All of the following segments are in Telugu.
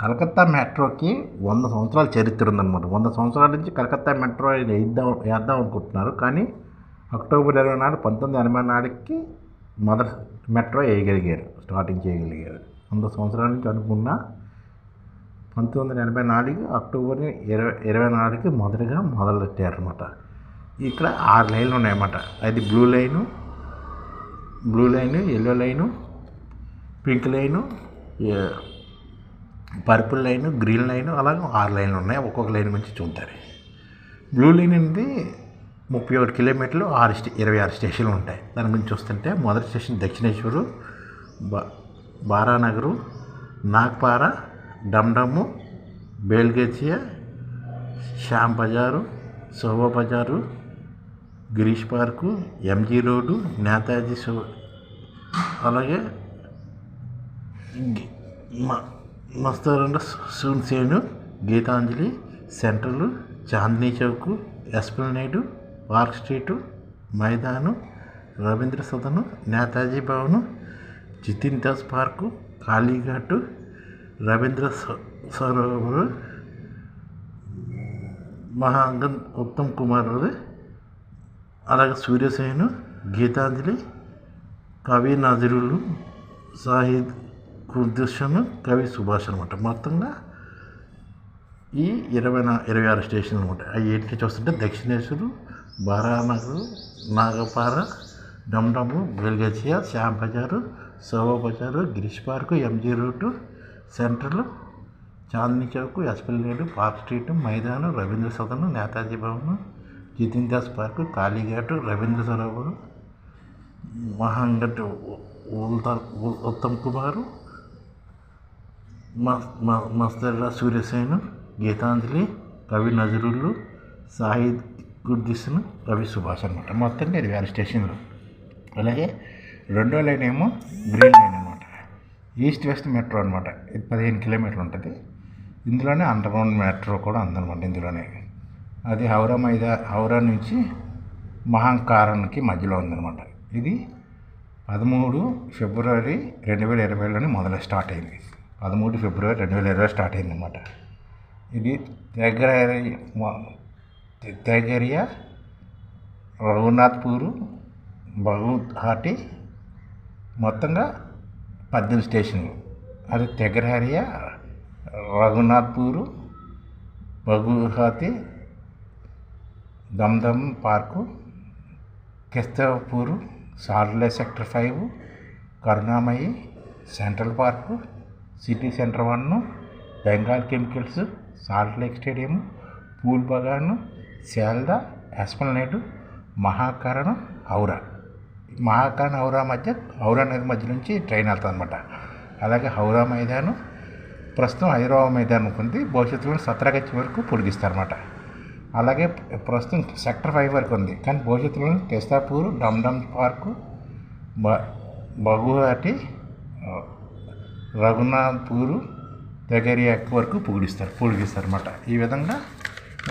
కలకత్తా మెట్రోకి వంద సంవత్సరాల చరిత్ర ఉందన్నమాట. వంద సంవత్సరాల నుంచి కలకత్తా మెట్రో వేద్దాం వేద్దాం అనుకుంటున్నారు. కానీ అక్టోబర్ ఇరవై నాలుగు పంతొమ్మిది ఎనభై నాలుగుకి మొదటి మెట్రో వేయగలిగారు స్టార్టింగ్ చేయగలిగారు. వంద సంవత్సరాల నుంచి అనుకున్న పంతొమ్మిది వందల ఎనభై నాలుగు అక్టోబర్ ఇరవై ఇరవై నాలుగుకి మొదటగా మొదలెట్టారనమాట ఇక్కడ ఆరు లైన్లు ఉన్నాయన్నమాట. అది blue line blue line yellow line pink line ఏ- పర్పుల్ లైన్ గ్రీన్ లైన్ అలాగే ఆరు లైన్లు ఉన్నాయి. ఒక్కొక్క లైన్ నుంచి చూద్దారు బ్లూ లైన్ అనేది ముప్పై ఒకటి కిలోమీటర్లు ఆరు స్టే ఇరవై ఆరు స్టేషన్లు ఉంటాయి. దాని గురించి చూస్తుంటే మొదటి స్టేషన్ దక్షిణేశ్వరు బా బారానగరు నాగ్పార డమ్డమ్ము బేల్గేచియా Shyambazar Shobhabazar Girish park MG road Netaji so అలాగే మా Masterda soon Sen Gitanjali central Chandni Chowk Esplanade park street Maidan Rabindra Sadan Netaji Bhavan Jatin Das park Kalighat Rabindra స- సరోవర్ మహాంగన్ ఉత్తమ్ కుమార్ అలాగే సూర్యసేను గీతాంజలి కవి నజరులు సాహిద్ కుర్దుషన్ కవి సుభాష్ అనమాట మొత్తంగా ఈ ఇరవై నా ఇరవై ఆరు స్టేషన్లు అనమాట అవి ఏంటి చూస్తుంటే దక్షిణేశ్వరు బారానగరు నాగపార డమ్డము బెల్గచియా Shyam Bazar Shobha Bazar Girish park MG road central Chandni Chowk ఎస్పల్నేడు park street మైదానం రవీంద్ర సదన్ నేతాజీ భవన్ జితిన్ దాస్ పార్కు కాళీఘాటు రవీంద్ర సరోవర్ మహాంగట్ ఉల్తా- ఉత్తమ్ కుమారు మస్తర్ల సూర్యసేను గీతాంజలి కవి నజరుల్లు సాహిద్ గుర్దిస్ను కవి సుభాష్ అనమాట మొత్తం నేను వేల స్టేషన్లు. అలాగే రెండో లైన్ ఏమో గ్రీన్ లైన్ అనమాట ఈస్ట్ వెస్ట్ మెట్రో అనమాట ఇది పదిహేను కిలోమీటర్లు ఉంటుంది. ఇందులోనే అండర్గ్రౌండ్ మెట్రో కూడా ఉందన్నమాట ఇందులోనే. అది హౌరా మైదా హౌరా నుంచి మహాంకారానికి మధ్యలో ఉందన్నమాట. ఇది పదమూడు ఫిబ్రవరి రెండు వేల ఇరవైలోనే మొదలు స్టార్ట్ అయింది. పదమూడు ఫిబ్రవరి రెండు వేల ఇరవై స్టార్ట్ అయింది అనమాట ఇది దగ్గర తెగరియా రఘునాథ్పూరు బహుహాటి మొత్తంగా పద్దెనిమిది స్టేషన్లు. అది తెగరహరియా రఘునాథ్పూరు బగుహాతి దమ్దమ్ పార్కు కిస్తవపూరు సార్లే sector five Karunamoyee central park city centre one Bengal chemicals salt lake stadium Phool Bagan శాల్దా ఎస్పల్నేడు మహాకరణం ఔరా మహాకరణ్ ఔరా మధ్య ఔరా నది మధ్య నుంచి ట్రైన్ వెళ్తుంది అనమాట అలాగే హౌరా మైదానం ప్రస్తుతం హైదరాబాద్ మైదానం ఉంది భవిష్యత్తులో సత్రగచ్చి వరకు పొడిగిస్తారన్నమాట. అలాగే ప్రస్తుతం సెక్టర్ ఫైవ్ వరకు ఉంది కానీ భవిష్యత్తులో డమ్ డమ్డమ్ పార్కు బ బగుహాటి రఘునాథ్పూరు దగ్గర వరకు పొగిడిస్తారు పొడిగిస్తారు అనమాట ఈ విధంగా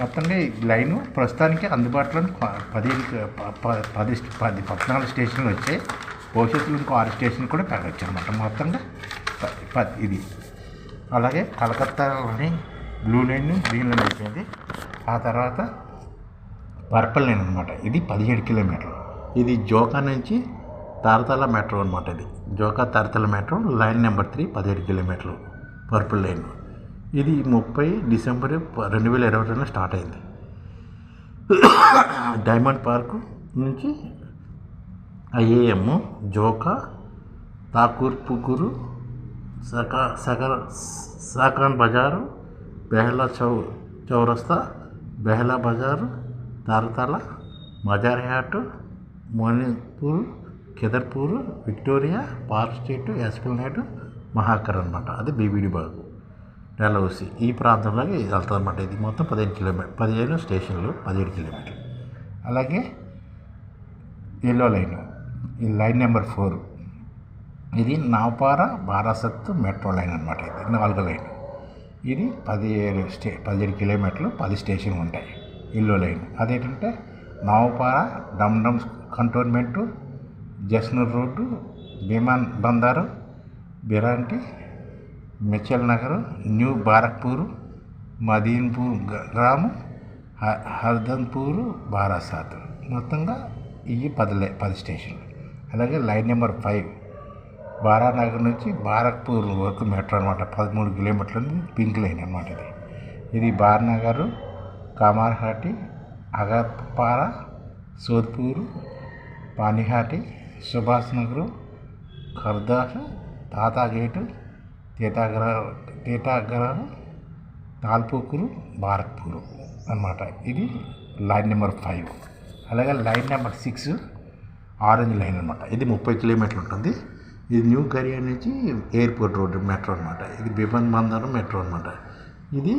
మొత్తంగా ఈ లైను ప్రస్తుతానికి అందుబాటులో పది ప- పది పది పద్నాలుగు స్టేషన్లు వచ్చాయి భవిష్యత్తులో ఇంకో ఆరు స్టేషన్లు కూడా పెరగచ్చు అనమాట మొత్తంగా ప- ఇది. అలాగే కలకత్తాలోని బ్లూ లైన్ గ్రీన్ లైన్ అయిపోయింది ఆ తర్వాత పర్పల్ లైన్ అనమాట ఇది పదిహేడు కిలోమీటర్లు. ఇది జోకా నుంచి తారతల మెట్రో అనమాట ఇది. Joka Taratala metro line number three పదిహేడు కిలోమీటర్లు పర్పుల్ లైన్ ఇది ముప్పై డిసెంబర్ రెండు వేల ఇరవై రెండులో స్టార్ట్ అయింది. డైమండ్ పార్క్ నుంచి ఐఏఎం జోకా తాకూర్ పుకూరు సకా సకర సాకాన్ బజారు బెహ్లా చౌ Chowrasta Behala Bazar Taratala Majerhat Mominpur Kidderpore Victoria park street Esplanade మహాకర్ అనమాట అది బీబీడి బాగు. డెలౌసి ఈ ప్రాంతంలోకి వెళ్తుందన్నమాట ఇది మొత్తం పదిహేను కిలోమీటర్ పదిహేను స్టేషన్లు పదిహేడు కిలోమీటర్లు. అలాగే ఎల్లో లైన్ ఈ లైన్ నెంబర్ ఫోర్ ఇది నాపార బారాసత్ మెట్రో లైన్ అనమాట ఇది. నాలుగో లైన్ ఇది పదిహేడు స్టే పదిహేడు కిలోమీటర్లు పది స్టేషన్లు ఉంటాయి. ఎల్లో లైన్ అదేంటంటే డమ్ Dum Dum cantonment Jessore road Biman Bandar Birati Mitchell Nagar new Barrackpore మదీన్పూర్ గ్రామం హ- హర్దన్పూర్ బారాసాత్. మొత్తంగా ఇవి పదిలే పది స్టేషన్లు. అలాగే లైన్ నెంబర్ ఫైవ్ బారానగర్ నుంచి బారక్పూర్ వరకు మెట్రో అనమాట పదమూడు కిలోమీటర్లు పింక్ లైన్ అనమాట ఇది. ఇది బార్నగర్ కామార్హాటి అగర్పార సోద్పూరు పానిహాటి సుభాష్ నగరు ఖర్దాష్ తాతా గేటు తీతాగ్ర తీతాగ్ర తాల్పూకురు బారక్పూరు అన్నమాట. ఇది లైన్ నెంబర్ ఫైవ్. అలాగే line number six orange line అనమాట ఇది ముప్పై కిలోమీటర్లు ఉంటుంది. ఇది న్యూ కరియా నుంచి ఎయిర్పోర్ట్ రోడ్డు మెట్రో అనమాట ఇది బిమన్ బందర్ మెట్రో అనమాట ఇది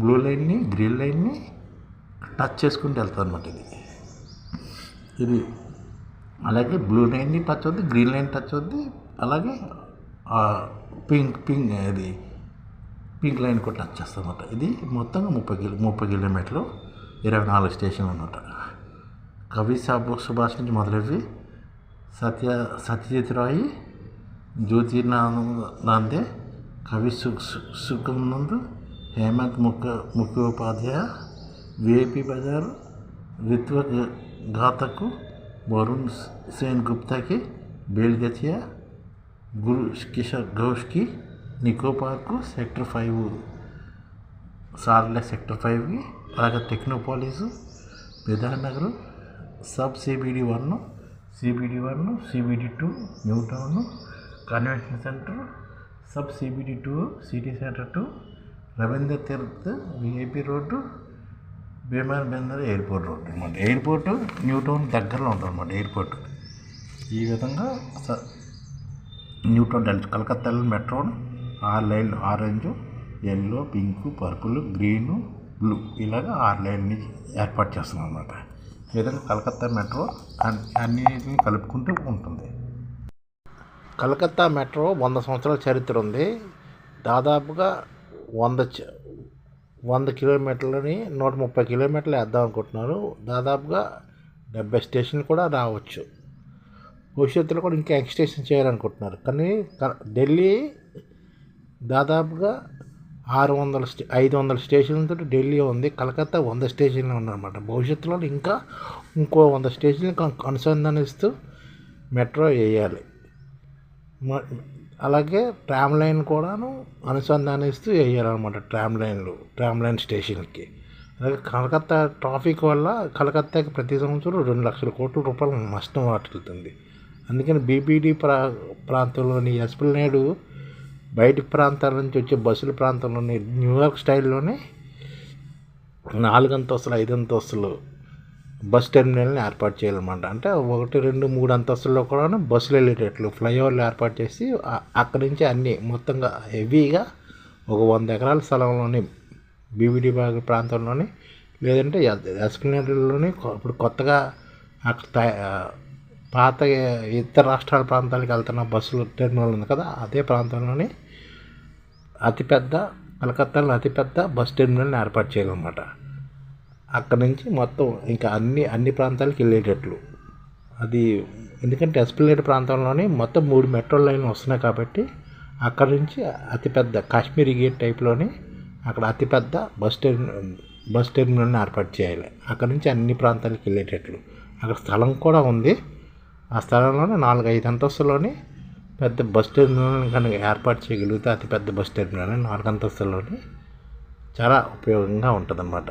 బ్లూ లైన్ని గ్రీన్ లైన్ని టచ్ చేసుకుంటూ వెళ్తుంది అనమాట ఇది. ఇది అలాగే బ్లూ లైన్ని టచ్ అవుద్ది గ్రీన్ లైన్ టచ్ అవుద్ది అలాగే పింక్ పింక్ ఇది పింక్ లైన్ కూడా టచ్ అనమాట ఇది మొత్తంగా ముప్పై కిలో ముప్పై కిలోమీటర్లు ఇరవై నాలుగు స్టేషన్లు అనమాట కవి సాబు సుభాష్ నుంచి మొదలవి సత్య సత్యజిత్ రాయ్ జ్యోతిర్నాథ్ నాందే కవి సు సు- హేమంత్ ముఖ ముఖ్యోపాధ్యాయ విఐపి బజార్ రిత్వ ఘాతకు వరుణ్ సేన్ గుప్తాకి బేల్గతియా గురు కిషోర్ ఘోష్కి నికో పార్కు సెక్టర్ ఫైవ్ సార్ల సెక్టర్ ఫైవ్కి అలాగే Technopolis Nagar sub CBD one CBD one CBD two new town convention centre sub CBD two city centre two Rabindra Tirtha VIP road భీమర్ బెందర్ ఎయిర్పోర్ట్ రోడ్ అనమాట ఎయిర్పోర్ట్ న్యూ టౌన్ దగ్గరలో ఉంటుంది అనమాట ఎయిర్పోర్ట్. ఈ విధంగా స- న్యూటన్ డెల్టా కలకత్తాలో మెట్రో ఆరు లైన్లు orange yellow pink purple green blue ఇలాగ ఆరు లైన్ని ఏర్పాటు చేస్తున్నాం అనమాట ఈ విధంగా కలకత్తా మెట్రో అన్- అన్నిటిని కలుపుకుంటూ ఉంటుంది. కలకత్తా మెట్రో వంద సంవత్సరాల చరిత్ర ఉంది. దాదాపుగా వంద చ- వంద కిలోమీటర్లని నూట ముప్పై కిలోమీటర్లు వేద్దాం అనుకుంటున్నారు. దాదాపుగా డెబ్బై స్టేషన్లు కూడా రావచ్చు. భవిష్యత్తులో కూడా ఇంకా ఎక్స్టేషన్ చేయాలనుకుంటున్నారు. కానీ క- ఢిల్లీ దాదాపుగా ఆరు వందల స్టే ఐదు వందల స్టేషన్లతో ఢిల్లీ ఉంది. కలకత్తా వంద స్టేషన్లు ఉన్నారన్నమాట. భవిష్యత్తులో ఇంకా ఇంకో వంద స్టేషన్లు కన్- అనుసంధానిస్తూ మెట్రో వేయాలి. అలాగే ట్రామ్ లైన్ కూడాను అనుసంధానిస్తూ వేయాలన్నమాట ట్రామ్ లైన్లు ట్రామ్ లైన్ స్టేషన్కి. అలాగే కలకత్తా ట్రాఫిక్ వల్ల కలకత్తాకి ప్రతి సంవత్సరం రెండు లక్షల కోట్ల రూపాయల నష్టం వాటిల్తుంది అందుకని బీపీడీ ప్రా ప్రాంతంలోని ఎస్పిల్ బయటి ప్రాంతాల నుంచి వచ్చే బస్సుల ప్రాంతంలోని న్యూయార్క్ స్టైల్లోనే నాలుగు అంతస్తులు ఐదు అంతస్తులు బస్ టెర్మినల్ని ఏర్పాటు చేయాలన్నమాట. అంటే ఒకటి రెండు మూడు అంతస్తుల్లో కూడా బస్సులు వెళ్ళేటట్లు ఫ్లైఓవర్లు ఏర్పాటు చేసి అక్కడి నుంచి అన్నీ మొత్తంగా హెవీగా ఒక వంద ఎకరాల స్థలంలోని బీబీడీ బాగ్ ప్రాంతంలోని లేదంటే ఎస్పినేటర్లోని ఇప్పుడు కొత్తగా అక్కడ పాత ఇతర రాష్ట్రాల ప్రాంతాలకు వెళ్తున్న బస్సులు టెర్మినల్ ఉంది కదా అదే ప్రాంతంలోని అతిపెద్ద కలకత్తాలో అతిపెద్ద బస్ టెర్మినల్ని ఏర్పాటు చేయాలన్నమాట. అక్కడ నుంచి మొత్తం ఇంకా అన్ని అన్ని ప్రాంతాలకు వెళ్ళేటట్లు. అది ఎందుకంటే ఎస్పిలేట్ ప్రాంతంలోని మొత్తం మూడు మెట్రో లైన్లు వస్తున్నాయి కాబట్టి అక్కడ నుంచి అతిపెద్ద కాశ్మీరీ గేట్ టైప్లోని అక్కడ అతిపెద్ద బస్ టెర్మినల్ బస్ టెర్మినల్ని ఏర్పాటు చేయాలి. అక్కడ నుంచి అన్ని ప్రాంతాలకు వెళ్ళేటట్లు. అక్కడ స్థలం కూడా ఉంది. ఆ స్థలంలోనే నాలుగు ఐదు అంతస్తులోని పెద్ద బస్ టెర్మినల్ కనుక ఏర్పాటు చేయగలిగితే అతిపెద్ద బస్ టెర్మినల్ నాలుగు అంతస్తుల్లోని చాలా ఉపయోగంగా ఉంటుందన్నమాట.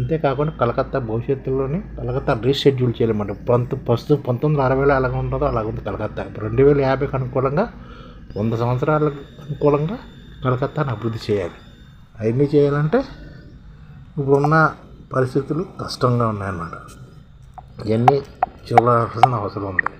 అంతేకాకుండా కలకత్తా భవిష్యత్తులోని కలకత్తా రీషెడ్యూల్ చేయాలన్నమాట పంత ప్రస్తుతం పంతొమ్మిది అరవైలో ఎలాగ ఉంటుందో అలాగ ఉంది కలకత్తా. రెండు వేల యాభైకి అనుకూలంగా వంద సంవత్సరాలకు అనుకూలంగా కలకత్తాను అభివృద్ధి చేయాలి. అవన్నీ చేయాలంటే ఇప్పుడున్న పరిస్థితులు కష్టంగా ఉన్నాయన్నమాట. ఇవన్నీ చూడాల్సిన అవసరం ఉంది.